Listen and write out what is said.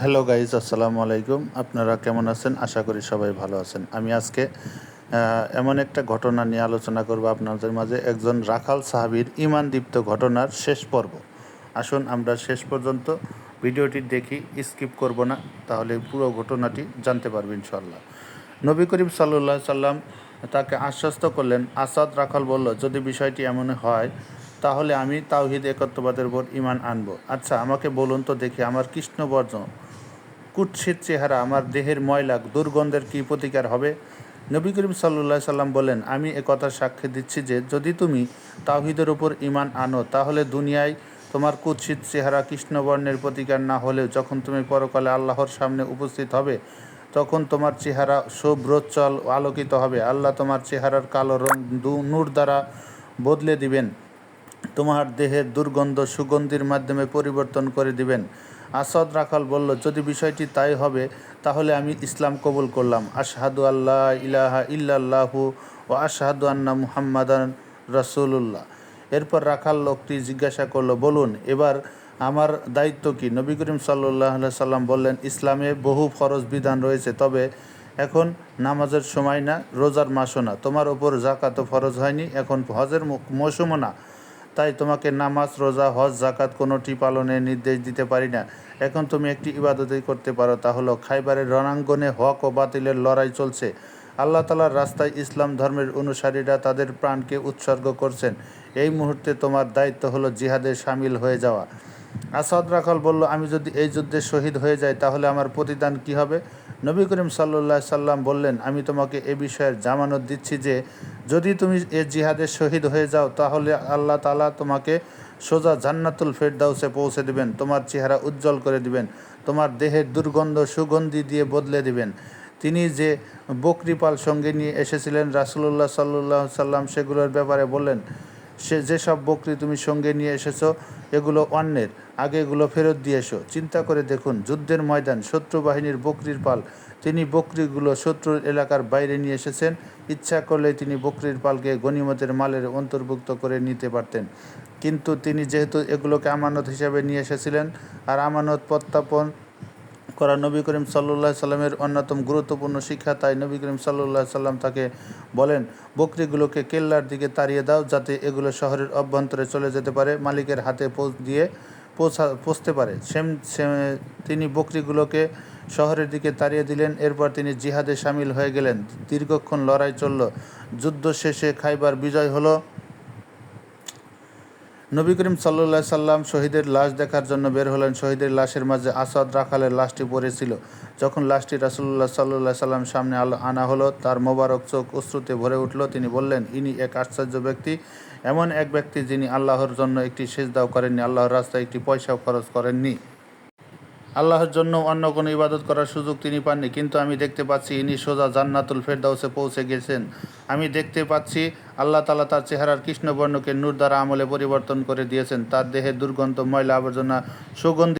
Hello guys আসসালামু আলাইকুম আপনারা কেমন আছেন আশা করি সবাই ভালো আছেন আমি আজকে এমন একটা ঘটনা নিয়ে আলোচনা করব আপনাদের মাঝে একজন রাখাল সাহাবীর ইমান দীপ্ত ঘটনার শেষ পর্ব আসুন আমরা শেষ পর্যন্ত ভিডিওটি দেখি স্কিপ করব না তাহলে পুরো ঘটনাটি জানতে পারবেন ইনশাল্লাহ নবী করিম সাল্লাহ সাল্লাম তাকে আশ্বস্ত করলেন, আসাদ রাখাল বলল, যদি বিষয়টি এমন হয়, তাহলে আমি তাওহিদ একত্ববাদের উপর ইমান আনব। আচ্ছা আমাকে বলুন তো দেখি, আমার কৃষ্ণবর্জ কুৎসিত চেহারা, আমার দেহের ময়লা, দুর্গন্ধের কী প্রতিকার হবে? নবী করিম সাল্লাহ সাল্লাম বলেন, আমি একথার সাক্ষী দিচ্ছি যে, যদি তুমি তাহিদের উপর ইমান আনো, তাহলে দুনিয়ায় তোমার কুৎসিত চেহারা কৃষ্ণবর্ণের প্রতিকার না হলেও যখন তুমি পরকালে আল্লাহর সামনে উপস্থিত হবে, তখন তোমার চেহারা শুভ্রোজ্জ্বল ও আলোকিত হবে। আল্লাহ তোমার চেহারার কালো রং দু- নূর দ্বারা বদলে দিবেন। তোমার দেহের দুর্গন্ধ সুগন্ধির মাধ্যমে পরিবর্তন করে দিবেন। আসাদ রাখাল বলল, যদি বিষয়টি তাই হবে, তাহলে আমি ইসলাম কবুল করলাম। আশহাদু আল্লাহ ইলাহা ইল্লাল্লাহু ও আশহাদু আন্না মুহাম্মাদান রাসূলুল্লাহ। এরপর রাখাল লোকটি জিজ্ঞাসা করল, বলুন, এবার আমার দায়িত্ব কি? নবী করিম সাল্লাহ সাল্লাম বললেন, ইসলামে বহু ফরজ বিধান রয়েছে, তবে এখন নামাজের সময় না, রোজার মাসও না। তোমার ওপর জাকাতও ফরজ হয়নি, এখন হজের মৌসুমও না। তাই তোমাকে নামাজ, রোজা, হজ জাকাত কোনোটি পালনের নির্দেশ দিতে পারি না। এখন তুমি একটি ইবাদতই করতে পারো, তা হলো খাইবারের রণাঙ্গনে হক ও বাতিলের লড়াই চলছে। আল্লাহ তালার রাস্তায় ইসলাম ধর্মের অনুসারীরা তাদের প্রাণকে উৎসর্গ করছেন। এই মুহূর্তে তোমার দায়িত্ব হলো জিহাদে সামিল হয়ে যাওয়া। আসাদ রাখাল বলল, আমি যদি এই যুদ্ধে শহীদ হয়ে যাই, তাহলে আমার প্রতিদান কি হবে? নবী করিম সাল্লাহ সাল্লাম বললেন, আমি তোমাকে এ বিষয়ের জামানত দিচ্ছি যে যদি তুমি এ জিহাদে শহীদ হয়ে যাও, তাহলে আল্লাহ তালা তোমাকে সোজা জান্নাতুল ফেরদাউসে পৌঁছে দিবেন, তোমার চেহারা উজ্জ্বল করে দিবেন, তোমার দেহের দুর্গন্ধ, সুগন্ধি দিয়ে বদলে দিবেন। তিনি যে বকরিপাল সঙ্গে নিয়ে এসেছিলেন রাসুলুল্লাহ সাল্লু সাল্লাম সেগুলোর ব্যাপারে বললেন সে যেসব বকরি তুমি সঙ্গে নিয়ে এসেছ, এগুলো অন্যের। আগে এগুলো ফেরত দিয়ে এসো। চিন্তা করে দেখুন, যুদ্ধের ময়দান শত্রু বাহিনীর বকরির পাল। তিনি বকরিগুলো শত্রুর এলাকার বাইরে নিয়ে এসেছেন। ইচ্ছা করলে তিনি বকরির পালকে গনিমতের মালের অন্তর্ভুক্ত করে নিতে পারতেন। কিন্তু তিনি যেহেতু এগুলোকে আমানত হিসাবে নিয়ে এসেছিলেন, আর আমানত প্রত্যাপন করা নবী করিম সাল্লাহ সাল্লামের অন্যতম গুরুত্বপূর্ণ শিক্ষা, তাই নবী করিম সাল্লাহ সাল্লাম তাকে বলেন, বকরিগুলোকে কেল্লার দিকে তাড়িয়ে দাও যাতে এগুলো শহরের অভ্যন্তরে চলে যেতে পারে, মালিকের হাতে পৌঁছ দিয়ে পৌঁছা, পৌঁছতে পারে। সেম, তিনি বকরিগুলোকে শহরের দিকে তাড়িয়ে দিলেন, এরপর তিনি জিহাদে সামিল হয়ে গেলেন। দীর্ঘক্ষণ লড়াই চলল। যুদ্ধ শেষে খাইবার বিজয় হলো নবী করিম সাল্লা সাল্লাম শহীদের লাশ দেখার জন্য বের হলেন। শহীদের লাশের মাঝে আসাদ রাখালের লাশটি পড়েছিল। যখন লাশটি রাসুল্লাহ সাল্লাহ সাল্লাম সামনে আনা হলো, তার মোবারক চোখ অশ্রুতে ভরে উঠল। তিনি বললেন, ইনি এক আশ্চর্য ব্যক্তি। এমন এক ব্যক্তি যিনি আল্লাহর জন্য একটি সেজদাও করেননি, আল্লাহর রাস্তায় একটি পয়সাও খরচ করেননি। আল্লাহর জন্য অন্য কোনো ইবাদত করার সুযোগ তিনি পাননি। কিন্তু আমি দেখতে পাচ্ছি ইনি সোজা জান্নাতুল ফেরদাউসে পৌঁছে গেছেন। আমি দেখতে পাচ্ছি আল্লাহ তালা তার চেহারার কৃষ্ণবর্ণকে নূর দ্বারা আমলে পরিবর্তন করে দিয়েছেন। তার দেহে দুর্গন্ধ ময়লা আবর্জনা সুগন্ধি